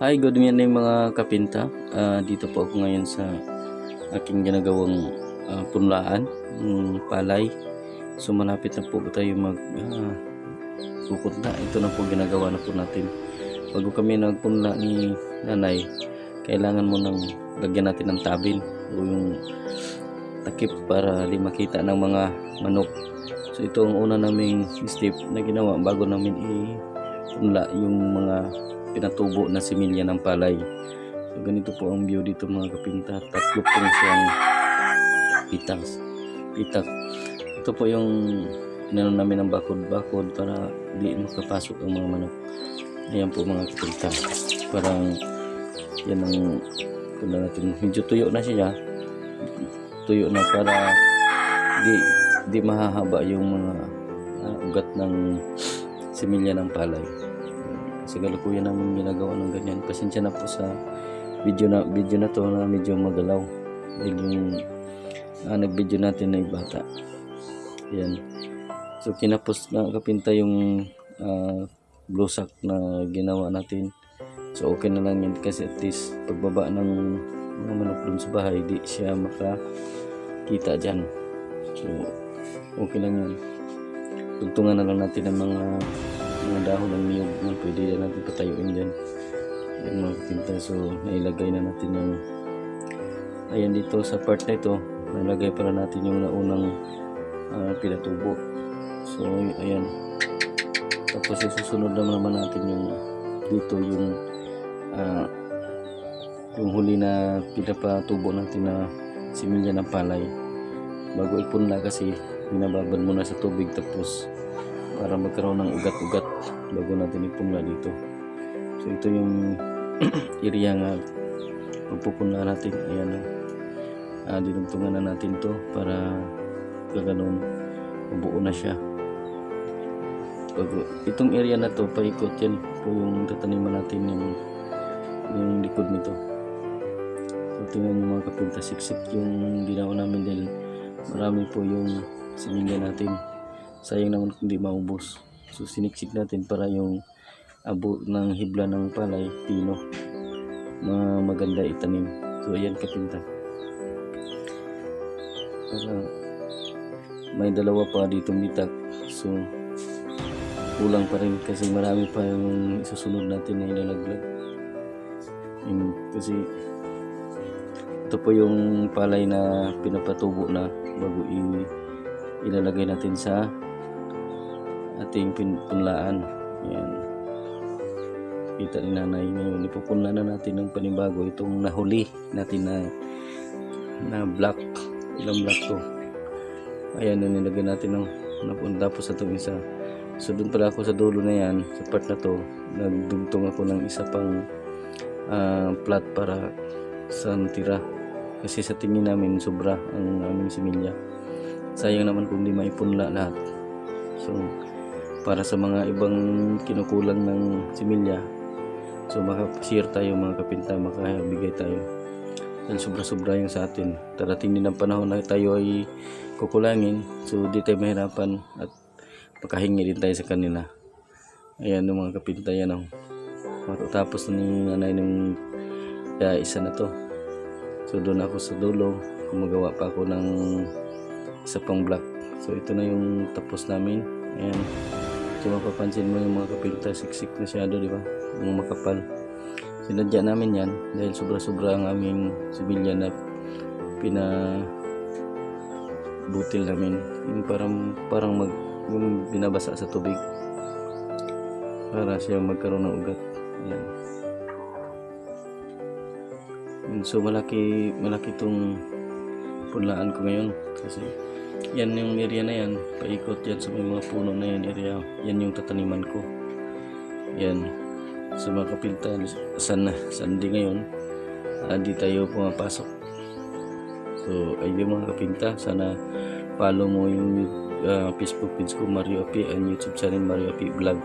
Hi, good morning mga kapinta. Ah, dito po ako ngayon sa aking ginagawang ah, punlaan, ng palay. So malapit na po tayo mag ah, pupunta. Ito na po ginagawa na po natin. Bago kami nagpunla ni nanay, kailangan mo nang lagyan natin ng tabin o yung takip para di makita ng mga manok. So ito ang una naming step na ginawa bago namin i-punla yung mga pinatubo na similya ng palay. So ganito po ang view dito mga kapinta. Tatlo po siyang pitak. Pitak. Ito po yung inano namin ng bakod-bakod para di makapasok ang mga manok. Ayan po mga kapinta. Parang yan ang kung natin medyo tuyo na siya. Tuyo na para di di mahahaba yung mga ah, ugat ng similya ng palay sa galukuyan namin ginagawa ng ganyan. Pasensya na po sa video na video na to na medyo magalaw. Dahil yung ah, nag video natin na bata. Yan so kinapos na kapinta yung ah, blue sack na ginawa natin. So okay na lang yan kasi at least pagbaba ng mga manok sa bahay di siya makakita dyan. So okay lang yan tugtungan na lang natin ang mga mga dahon ng niyog na pwede na natin patayuin dyan. Yung mga kapinta. So nailagay na natin yung ayan dito sa part na ito nalagay pala natin yung naunang ah, pinatubo. So ayan. Tapos isusunod naman naman natin yung dito yung ah, yung huli na pinapatubo natin na similya ng palay. Bago ipunla kasi binababad muna sa tubig tapos para magkaroon ng ugat-ugat bago natin ipunla dito. So ito yung area nga pagpupunla natin. Ayan uh, dinugtungan na natin to para gaganon mabuo na siya. Bago itong area na to paikot yan po yung tataniman natin yung yung likod nito. So tingnan yung mga kapinta siksik yung ginawa namin dahil marami po yung similya natin sayang naman kung di maubos. So siniksik natin para yung abo ng hibla ng palay pino ma maganda itanim. So ayan kapinta para may dalawa pa dito bitak so kulang pa rin kasi marami pa yung isusunod natin na ilalaglag. Yun, kasi ito po yung palay na pinapatubo na bago ilalagay natin sa ating pin- punlaan. Yan. Kita ni nanay ngayon. Ipupunla na natin ng panibago itong nahuli natin na na black. Ilang black to. Ayan na nilagay natin ng napunta po sa itong isa. So doon pala ako sa dulo na yan, sa part na to, nagdugtong ako ng isa pang ah, plat para sa tira. Kasi sa tingin namin sobra ang aming similya sayang naman kung di maipunla lahat so para sa mga ibang kinukulang ng similya. So makapashare tayo mga kapinta makabigay tayo dahil sobra sobra yung sa atin. Darating din ang panahon na tayo ay kukulangin. So di tayo mahirapan at makahingi din tayo sa kanila. Ayan yung mga kapinta yan oh. matapos na ni nanay ng kaya isa na to. So doon ako sa dulo. Gumagawa pa ako ng isa pang black so ito na yung tapos namin. Ayan so mapapansin mo yung mga kapinta siksik na syado di ba? Yung makapal. Sinadya namin yan dahil sobra sobra ang aming sibilya na pina butil namin. Yung parang parang mag yung binabasa sa tubig para siya magkaroon ng ugat. Ayan. Yun, so malaki malaki tong punlaan ko ngayon kasi yan yung area na yan. Paikot yan sa mga puno na yan area. Yan yung tataniman ko. Yan. Sa mga kapinta san sandi ngayon ah, di tayo pumapasok. So ayun mga kapinta sana follow mo yung ah, Facebook page ko Mario Api and YouTube channel Mario Api Vlog